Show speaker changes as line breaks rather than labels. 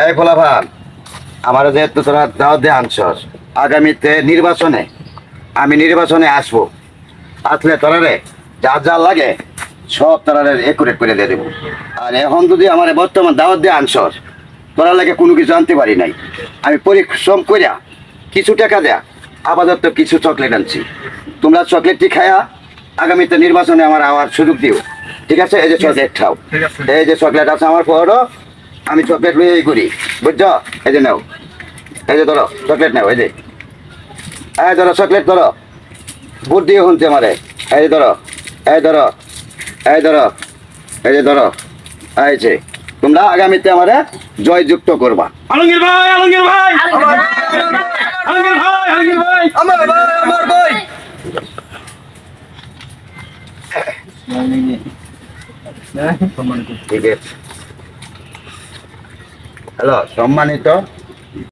এই ফলাফান আমার যেহেতু তোরা দাও দিয়ে আনছস আগামীতে নির্বাচনে আমি নির্বাচনে আসব। আসলে তোরা রে যা যা লাগে সব তোরা একুরেট করে দিয়ে দেবো। আর এখন যদি আমার বর্তমান দাওয়াত দিয়ে আনছস তোরা লাগে কোনো কিছু আনতে পারি নাই। আমি পরিশ্রম করিয়া কিছু টাকা দেয়া আপাতত কিছু চকলেট আনছি। তোমরা চকলেটটি খায়া আগামীতে নির্বাচনে আমার আওয়ার সুযোগ দিও। ঠিক আছে? এই যে চকলেট খাও। এই যে চকলেট আছে আমার পরও আমি চকলেট এই করি বুঝছ? এই যে নাও। এই যে ধরো চকলেট নাও এই যে। এই ধরো চকলেট ধরো। বুট দিয়ে শুনছে আমারে। এই ধরো এই ধরো এই ধরো এই যে ধরো এই যে। তোমরা আগামীতে আমারে জয়যুক্ত করবা।
আলমগীর ভাই আলমগীর ভাই! আলমগীর ভাই আলমগীর ভাই
আমার ভাই! আমার ভাই!
ঠিক আছে। হ্যালো সম্মানিত